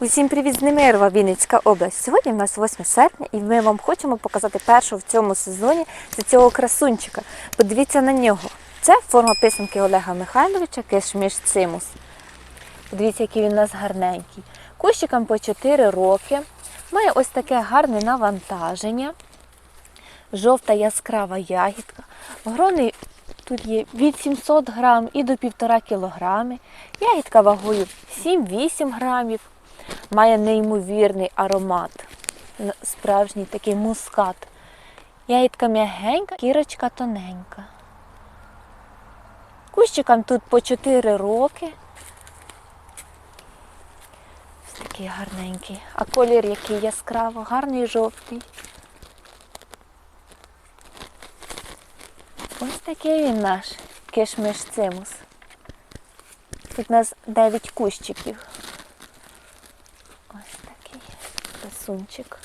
Усім привіт з Немирова, Вінницька область. Сьогодні в нас 8 серпня і ми вам хочемо показати першого в цьому сезоні це цього красунчика. Подивіться на нього. Це форма писанки Олега Михайловича Кишміш Цимус. Подивіться, який він у нас гарненький. Кущикам по 4 роки. Має ось таке гарне навантаження. Жовта яскрава ягідка. Грони тут є від 700 грам і до 1,5 кілограми. Ягідка вагою 7-8 грамів. Має неймовірний аромат. Справжній такий мускат. Ягідка м'ягенька, кірочка тоненька. Кущикам тут по 4 роки. Ось такий гарненький. А колір який яскраво, гарний жовтий. Ось такий він наш кишмиш цимус. Тут у нас 9 кущиків. Ось такий красунчик.